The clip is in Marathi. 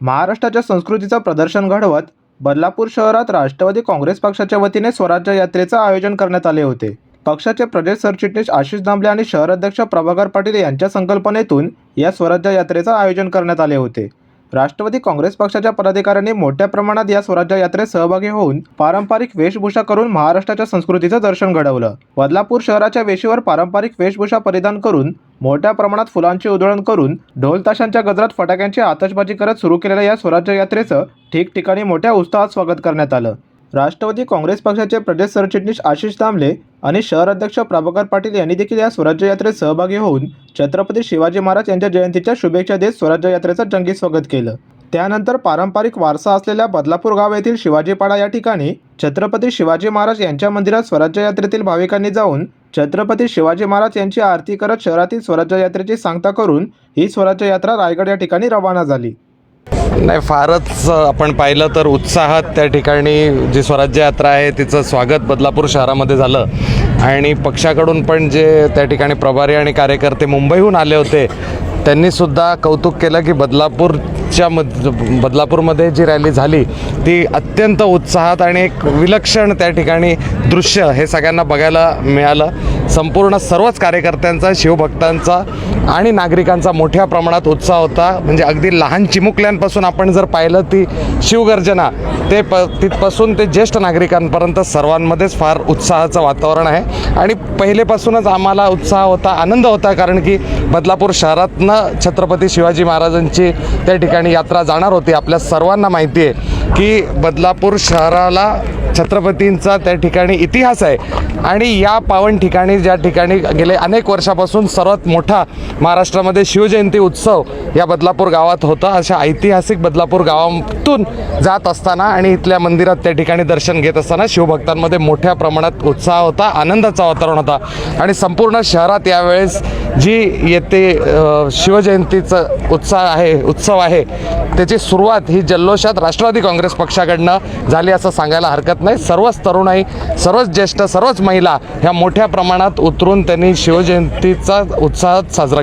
महाराष्ट्राच्या संस्कृतीचं प्रदर्शन घडवत बदलापूर शहरात राष्ट्रवादी काँग्रेस पक्षाच्या वतीने स्वराज्य यात्रेचं आयोजन करण्यात आले होते. पक्षाचे प्रदेश सरचिटणीस आशिष दामले आणि शहराध्यक्ष प्रभाकर पाटील यांच्या संकल्पनेतून या स्वराज्य यात्रेचं आयोजन करण्यात आले होते. राष्ट्रवादी काँग्रेस पक्षाच्या पदाधिकाऱ्यांनी मोठ्या प्रमाणात या स्वराज्य यात्रेत सहभागी होऊन पारंपरिक वेशभूषा करून महाराष्ट्राच्या संस्कृतीचं दर्शन घडवलं. बदलापूर शहराच्या वेशीवर पारंपरिक वेशभूषा परिधान करून मोठ्या प्रमाणात फुलांची उधळण करून ढोल ताशांच्या गजरात फटाक्यांची आतषबाजी करत सुरू केलेल्या या स्वराज्य यात्रेचं ठिकठिकाणी मोठ्या उत्साहात स्वागत करण्यात आलं. राष्ट्रवादी काँग्रेस पक्षाचे प्रदेश सरचिटणीस आशिष दामले आणि शहर अध्यक्ष प्रभाकर पाटील यांनी देखील या स्वराज्य यात्रेत सहभागी होऊन छत्रपती शिवाजी महाराज यांच्या जयंतीच्या शुभेच्छा देत स्वराज्य यात्रेचं जंगी स्वागत केलं. त्यानंतर पारंपरिक वारसा असलेल्या बदलापूर गाव येथील शिवाजीपाडा या ठिकाणी छत्रपती शिवाजी महाराज यांच्या मंदिरात स्वराज्य यात्रेतील भाविकांनी जाऊन छत्रपती शिवाजी महाराज यांची आरती करत शहरातील स्वराज्य यात्रेची सांगता करून ही स्वराज्य यात्रा रायगड या ठिकाणी रवाना झाली. नाही फारच आपण पाहिलं तर उत्साहात त्या ठिकाणी जी स्वराज्य यात्रा आहे तिचं स्वागत बदलापूर शहरामध्ये झालं. आणि पक्षाकडून पण जे त्या ठिकाणी प्रभारी आणि कार्यकर्ते मुंबईहून आले होते त्यांनीसुद्धा कौतुक केलं की बदलापूर बदलापूरच्या मद बदलापूरमध्ये जी रॅली झाली ती अत्यंत उत्साहात आणि एक विलक्षण त्या ठिकाणी दृश्य हे सगळ्यांना बघायला मिळालं. संपूर्ण सर्वच कार्यकर्त्यांचा शिवभक्तांचा आणि नागरिकांचा मोठ्या प्रमाणात उत्साह होता. म्हणजे अगदी लहान चिमुकल्यांपासून आपण जर पाहिलं ती शिवगर्जना ते प तिथपासून ते ज्येष्ठ नागरिकांपर्यंत सर्वांमध्येच फार उत्साहाचं वातावरण आहे. आणि पहिलेपासूनच आम्हाला उत्साह होता आनंद होता कारण की बदलापूर शहरातनं छत्रपती शिवाजी महाराजांची त्या ठिकाणी यात्रा जाणार होती. आपल्या सर्वांना माहिती आहे की बदलापूर शहराला छत्रपतींचा त्या ठिकाणी इतिहास आहे. आणि या पावन ठिकाणी ज्या ठिकाणी गेले अनेक वर्षापासून सर्वात मोठा महाराष्ट्रामध्ये शिवजयंती उत्सव या बदलापूर गावात होता. अशा ऐतिहासिक बदलापूर गावातून जात असताना आणि इथल्या मंदिरात त्या ठिकाणी दर्शन घेत असताना शिवभक्तांमध्ये मोठ्या प्रमाणात उत्साह होता आनंदाचा वातावरण होता. आणि संपूर्ण शहरात यावेळेस जी येते शिवजयंतीचं उत्साह आहे उत्सव आहे त्याची सुरुवात ही जल्लोषात राष्ट्रवादी काँग्रेस पक्षाकडनं झाली असं सांगायला हरकत नाही. सर्वच तरुणाई सर्वच ज्येष्ठ सर्वच महिला ह्या मोठ्या प्रमाणात उतरून त्यांनी शिवजयंतीचा उत्साहात साजरा